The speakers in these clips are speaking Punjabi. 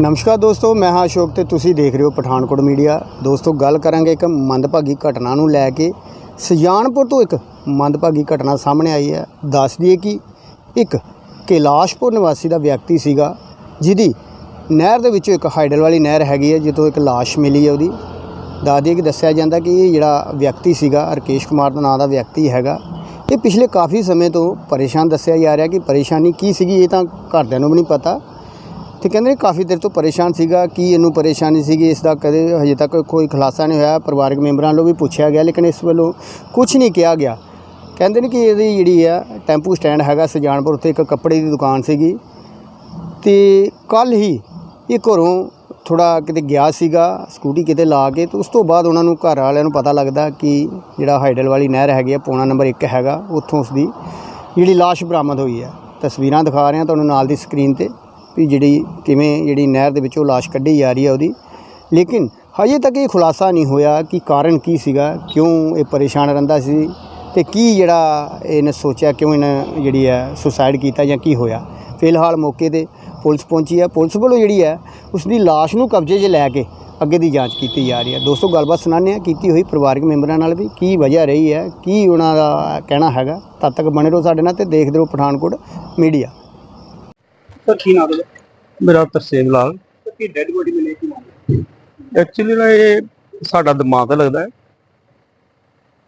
ਨਮਸਕਾਰ ਦੋਸਤੋ, ਮੈਂ ਹਾਂ ਅਸ਼ੋਕ ਤੇ ਤੁਸੀਂ ਦੇਖ ਰਹੇ ਹੋ ਪਠਾਨਕੋਟ ਮੀਡੀਆ। ਦੋਸਤੋ, ਗੱਲ ਕਰਾਂਗੇ ਇੱਕ ਮੰਦਭਾਗੀ ਘਟਨਾ ਨੂੰ ਲੈ ਕੇ। ਸੁਜਾਨਪੁਰ ਤੋਂ ਇੱਕ ਮੰਦਭਾਗੀ ਘਟਨਾ ਸਾਹਮਣੇ ਆਈ ਹੈ। ਦੱਸ ਦਈਏ ਕਿ ਇੱਕ ਕੈਲਾਸ਼ਪੁਰ ਨਿਵਾਸੀ ਦਾ ਵਿਅਕਤੀ ਸੀਗਾ, ਜਿਹਦੀ ਨਹਿਰ ਦੇ ਵਿੱਚੋਂ ਇੱਕ ਹਾਈਡਲ ਵਾਲੀ ਨਹਿਰ ਹੈਗੀ ਹੈ, ਜਿੱਥੋਂ ਇੱਕ ਲਾਸ਼ ਮਿਲੀ ਹੈ ਉਹਦੀ। ਦੱਸ ਦਈਏ ਕਿ ਦੱਸਿਆ ਜਾਂਦਾ ਕਿ ਇਹ ਜਿਹੜਾ ਵਿਅਕਤੀ ਸੀਗਾ ਰਕੇਸ਼ ਕੁਮਾਰ ਦਾ ਨਾਂ ਦਾ ਵਿਅਕਤੀ ਹੈਗਾ। ਇਹ ਪਿਛਲੇ ਕਾਫੀ ਸਮੇਂ ਤੋਂ ਪਰੇਸ਼ਾਨ ਦੱਸਿਆ ਜਾ ਰਿਹਾ ਕਿ ਪਰੇਸ਼ਾਨੀ ਕੀ ਸੀਗੀ, ਇਹ ਤਾਂ ਘਰਦਿਆਂ ਨੂੰ ਵੀ ਨਹੀਂ ਪਤਾ। ਤੇ ਕਹਿੰਦੇ ਨੇ ਕਾਫੀ ਦੇਰ ਤੋਂ ਪਰੇਸ਼ਾਨ ਸੀਗਾ, ਕੀ ਇਹਨੂੰ ਪਰੇਸ਼ਾਨੀ ਸੀਗੀ, ਇਸ ਦਾ ਕਦੇ ਹਜੇ ਤੱਕ ਕੋਈ ਖੁਲਾਸਾ ਨਹੀਂ ਹੋਇਆ, ਪਰਿਵਾਰਕ ਮੈਂਬਰਾਂ ਵੱਲੋਂ ਵੀ ਪੁੱਛਿਆ ਗਿਆ, ਲੇਕਿਨ ਇਸ ਵੱਲੋਂ ਕੁਝ ਨਹੀਂ ਕਿਹਾ ਗਿਆ। ਕਹਿੰਦੇ ਨੇ ਕਿ ਇਹਦੀ ਜਿਹੜੀ ਆ, ਟੈਂਪੂ ਸਟੈਂਡ ਹੈਗਾ ਸੁਜਾਨਪੁਰ ਉੱਤੇ ਇੱਕ ਕੱਪੜੇ ਦੀ ਦੁਕਾਨ ਸੀਗੀ ਤੇ ਕੱਲ ਹੀ ਇਹ ਘਰੋਂ ਥੋੜਾ ਕਿਤੇ ਗਿਆ ਸੀਗਾ, ਸਕੂਟੀ ਕਿਤੇ ਲਾ ਕੇ ਤੇ ਉਸ ਤੋਂ ਬਾਅਦ ਉਹਨਾਂ ਨੂੰ ਘਰ ਵਾਲਿਆਂ ਨੂੰ ਪਤਾ ਲੱਗਦਾ ਕਿ ਜਿਹੜਾ ਹਾਈਡਲ ਵਾਲੀ ਨਹਿਰ ਹੈਗੀ ਆ, ਪੌਣਾ ਨੰਬਰ 1 ਹੈਗਾ, ਉੱਥੋਂ ਉਸ ਦੀ ਜਿਹੜੀ ਲਾਸ਼ ਬਰਾਮਦ ਹੋਈ ਹੈ ਤਸਵੀਰਾਂ ਦਿਖਾ ਰਹੇ ਹਾਂ ਤੁਹਾਨੂੰ ਨਾਲ ਦੀ ਸਕਰੀਨ ਤੇ। ਵੀ ਜਿਹੜੀ ਕਿਵੇਂ ਜਿਹੜੀ ਨਹਿਰ ਦੇ ਵਿੱਚੋਂ ਲਾਸ਼ ਕੱਢੀ ਜਾ ਰਹੀ ਹੈ ਉਹਦੀ। ਲੇਕਿਨ ਹਜੇ ਤੱਕ ਇਹ ਖੁਲਾਸਾ ਨਹੀਂ ਹੋਇਆ ਕਿ ਕਾਰਨ ਕੀ ਸੀਗਾ, ਕਿਉਂ ਇਹ ਪਰੇਸ਼ਾਨ ਰਹਿੰਦਾ ਸੀ ਤੇ ਕੀ ਜਿਹੜਾ ਇਹਨੇ ਸੋਚਿਆ, ਕਿਉਂ ਇਹਨੇ ਜਿਹੜੀ ਹੈ ਸੁਸਾਈਡ ਕੀਤਾ ਜਾਂ ਕੀ ਹੋਇਆ। ਫਿਲਹਾਲ ਮੌਕੇ ਤੇ ਪੁਲਿਸ ਪਹੁੰਚੀ ਹੈ। ਪੁਲਿਸ ਵੱਲੋਂ ਜਿਹੜੀ ਹੈ ਉਸ ਦੀ ਲਾਸ਼ ਨੂੰ ਕਬਜ਼ੇ 'ਚ ਲੈ ਕੇ ਅੱਗੇ ਦੀ ਜਾਂਚ ਕੀਤੀ ਜਾ ਰਹੀ ਹੈ। ਦੋਸਤੋ, ਗੱਲਬਾਤ ਸੁਣਾਉਂਦੇ ਹਾਂ। ਕੀਤੀ ਹੋਈ ਪਰਿਵਾਰਕ ਮੈਂਬਰਾਂ ਨਾਲ ਵੀ ਕੀ ਵਜ੍ਹਾ ਰਹੀ ਹੈ, ਕੀ ਉਹਨਾਂ ਦਾ ਕਹਿਣਾ ਹੈਗਾ। ਤਦ ਤੱਕ ਬਣੇ ਰਹੋ ਸਾਡੇ ਨਾਲ ਤੇ ਦੇਖਦੇ ਰਹੋ ਪਠਾਨਕੋਟ ਮੀਡੀਆ। ਸਰ ਕੀ ਨਾਮ ਹੈ? ਮੇਰਾ ਤਰਸੇਮ ਲਾਲ। ਕੀ ਡੈਡ ਬੋਡੀ ਮਿਲੀ ਕੀ ਨਾਮ ਐਕਚੁਅਲੀ ਨਾ ਇਹ ਸਾਡਾ ਦਿਮਾਗ ਲੱਗਦਾ ਹੈ।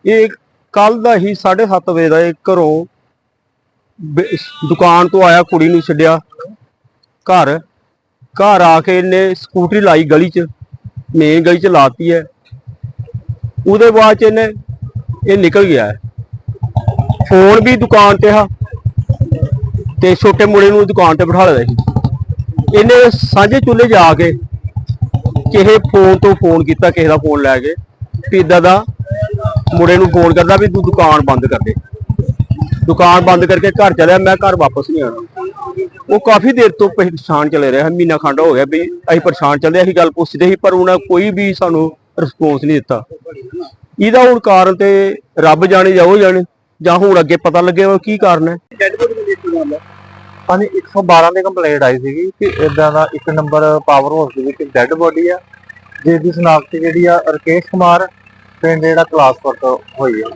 ਇਹ ਕੱਲ ਦਾ ਹੀ 7:30 ਵਜੇ ਦਾ ਇਹ ਘਰੋਂ ਦੁਕਾਨ ਤੋਂ ਆਇਆ ਕੁੜੀ ਨੂੰ ਛੱਡਿਆ। ਘਰ ਘਰ ਆ ਕੇ ਇਹਨੇ ਸਕੂਟਰੀ ਲਾਈ ਗਲੀ 'ਚ ਮੇਨ ਗਲੀ 'ਚ ਲਾਤੀ ਹੈ। ਉਹਦੇ ਬਾਅਦ 'ਚ ਇਹਨੇ ਇਹ ਨਿਕਲ ਗਿਆ। ਫੋਨ ਵੀ ਦੁਕਾਨ ਤੇ ਆ। ਤੇ ਛੋਟੇ ਮੁੰਡੇ ਨੂੰ ਦੁਕਾਨ ਤੇ ਬਿਠਾ ਲਿਆ ਸੀ। ਇਹਨੇ ਸਾਂਝੇ ਚੁੱਲ੍ਹੇ ਜਾ ਕੇ ਕਿਸੇ ਫੋਨ ਤੋਂ ਫੋਨ ਕੀਤਾ, ਕਿਸੇ ਦਾ ਫੋਨ ਲੈ ਕੇ ਵੀ ਏਦਾਂ ਦਾ ਮੁੰਡੇ ਨੂੰ ਫੋਨ ਕਰਦਾ ਵੀ ਤੂੰ ਦੁਕਾਨ ਬੰਦ ਕਰ ਦੇ। ਦੁਕਾਨ ਬੰਦ ਕਰਕੇ ਘਰ ਚਲਿਆ, ਮੈਂ ਘਰ ਵਾਪਸ ਨਹੀਂ ਆਉਣਾ। ਉਹ ਕਾਫੀ ਦੇਰ ਤੋਂ ਪਰੇਸ਼ਾਨ ਚਲੇ ਰਿਹਾ, ਮਹੀਨਾ ਖੰਡ ਹੋ ਗਿਆ ਵੀ ਅਸੀਂ ਪਰੇਸ਼ਾਨ ਚੱਲਦੇ ਅਸੀਂ ਗੱਲ ਪੁੱਛਦੇ ਸੀ, ਪਰ ਉਹਨਾਂ ਕੋਈ ਵੀ ਸਾਨੂੰ ਰਿਸਪੌਂਸ ਨਹੀਂ ਦਿੱਤਾ। ਇਹਦਾ ਹੁਣ ਕਾਰਨ ਤੇ ਰੱਬ ਜਾਣੇ ਜਾਂ ਉਹ ਜਾਣੇ, ਜਾਂ ਹੁਣ ਅੱਗੇ ਪਤਾ ਲੱਗੇਗਾ ਕੀ ਕਾਰਨ ਹੈ। ਕੀ ਨਾਮ ਹੈ ਹਾਂਜੀ 112 ਦੇ ਕੰਪਲੇਂਟ ਆਈ ਸੀਗੀ ਕਿ ਇਦਾਂ ਦਾ ਇੱਕ ਨੰਬਰ ਪਾਵਰ ਹਾਊਸ ਦੇ ਵਿੱਚ ਡੈੱਡ ਬੋਡੀ ਆ ਜਿਸ ਦੀ ਸ਼ਨਾਖਤ ਜਿਹੜੀ ਆ ਰਕੇਸ਼ ਕੁਮਾਰ, ਪਿੰਡ ਜਿਹੜਾ ਕਲਾਸਪੁਰ ਤੋਂ ਹੋਈ ਆ।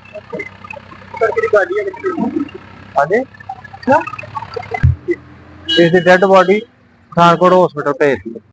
ਸਰ ਕਿਹੜੀ ਗਾਡੀ ਹੈ ਹਾਂਜੀ? ਇਸ ਦੀ ਡੈੱਡ ਬੋਡੀ ਪਠਾਨਕੋਟ ਹਸਪੀਟਲ ਭੇਜ ਦਿੱਤੀ